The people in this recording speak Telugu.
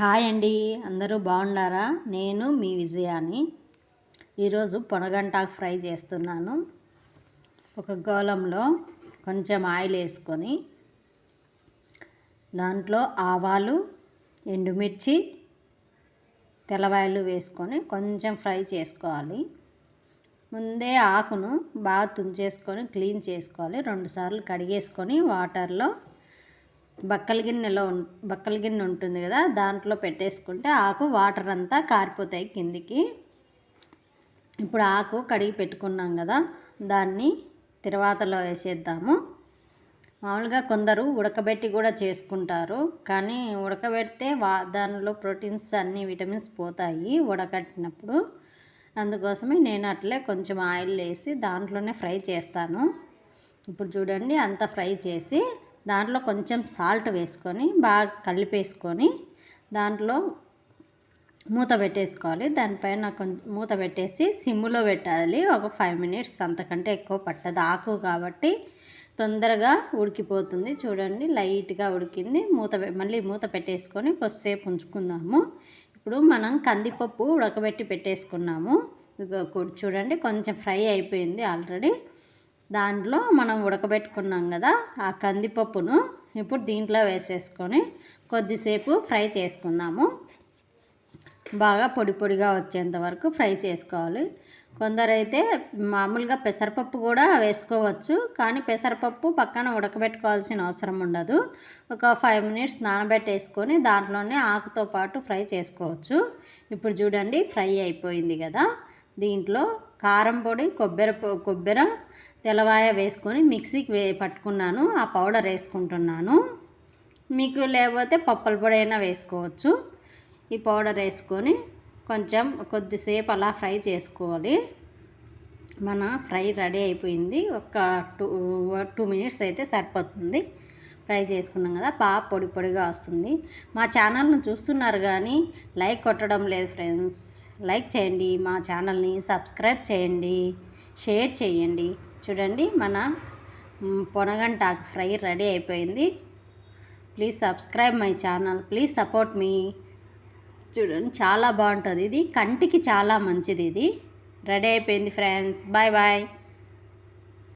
హాయ్ అండి అందరూ బాగున్నారా? నేను మీ విజయాని. ఈరోజు పొనగంటాకు ఫ్రై చేస్తున్నాను. ఒక గోళంలో కొంచెం ఆయిల్ వేసుకొని దాంట్లో ఆవాలు ఎండుమిర్చి తెల్లవాయలు వేసుకొని కొంచెం ఫ్రై చేసుకోవాలి. ముందే ఆకును బాగా తుంచేసుకొని క్లీన్ చేసుకోవాలి. రెండుసార్లు కడిగేసుకొని వాటర్లో బక్కల గిన్నెలో బక్కల గిన్నె ఉంటుంది కదా దాంట్లో పెట్టేసుకుంటే ఆకు వాటర్ అంతా కారిపోతాయి కిందికి. ఇప్పుడు ఆకు కడిగి పెట్టుకున్నాం కదా దాన్ని తిరువాతలో వేసేద్దాము. మామూలుగా కొందరు ఉడకబెట్టి కూడా చేసుకుంటారు కానీ ఉడకబెడితే వా దానిలో ప్రోటీన్స్ అన్ని విటమిన్స్ పోతాయి ఉడకట్టినప్పుడు. అందుకోసమే నేను అట్లే కొంచెం ఆయిల్ వేసి దాంట్లోనే ఫ్రై చేస్తాను. ఇప్పుడు చూడండి అంత ఫ్రై చేసి దాంట్లో కొంచెం సాల్ట్ వేసుకొని బాగా కలిపేసుకొని దాంట్లో మూత పెట్టేసుకోవాలి. దానిపైన కొంచెం మూత పెట్టేసి సిమ్లో పెట్టాలి. ఒక ఫైవ్ మినిట్స్ అంతకంటే ఎక్కువ పట్టదు. ఆకు కాబట్టి తొందరగా ఉడికిపోతుంది. చూడండి లైట్గా ఉడికింది. మూత మళ్ళీ మూత పెట్టేసుకొని కొద్దిసేపు ఉంచుకుందాము. ఇప్పుడు మనం కందిపప్పు ఉడకబెట్టి పెట్టేసుకున్నాము. చూడండి కొంచెం ఫ్రై అయిపోయింది ఆల్రెడీ. దాంట్లో మనం ఉడకబెట్టుకున్నాం కదా ఆ కందిపప్పును ఇప్పుడు దీంట్లో వేసేసుకొని కొద్దిసేపు ఫ్రై చేసుకుందాము. బాగా పొడి పొడిగా వచ్చేంత వరకు ఫ్రై చేసుకోవాలి. కొందరైతే మామూలుగా పెసరపప్పు కూడా వేసుకోవచ్చు కానీ పెసరపప్పు పక్కన ఉడకబెట్టుకోవాల్సిన అవసరం ఉండదు. ఒక ఫైవ్ మినిట్స్ నానబెట్టేసుకొని దాంట్లోనే ఆకుతో పాటు ఫ్రై చేసుకోవచ్చు. ఇప్పుడు చూడండి ఫ్రై అయిపోయింది కదా. దీంట్లో కారం పొడి కొబ్బరి కొబ్బరి తెల్లవాయ వేసుకొని మిక్సీకి వే పట్టుకున్నాను. ఆ పౌడర్ వేసుకుంటున్నాను. మీకు లేకపోతే పప్పుల పొడి అయినా వేసుకోవచ్చు. ఈ పౌడర్ వేసుకొని కొంచెం కొద్దిసేపు అలా ఫ్రై చేసుకోవాలి. మన ఫ్రై రెడీ అయిపోయింది. ఒక టూ టూ మినిట్స్ అయితే సరిపోతుంది. ఫ్రై చేసుకున్నాం కదా బాగా పొడి పొడిగా వస్తుంది. మా ఛానల్ను చూస్తున్నారు కానీ లైక్ కొట్టడం లేదు ఫ్రెండ్స్. లైక్ చేయండి మా ఛానల్ని సబ్స్క్రైబ్ చేయండి షేర్ చేయండి. చూడండి మన పొనగంటాకు ఫ్రై రెడీ అయిపోయింది. Please subscribe my channel please support మీ. చూడండి చాలా బాగుంటుంది ఇది. కంటికి చాలా మంచిది ఇది. రెడీ అయిపోయింది ఫ్రెండ్స్. Bye bye.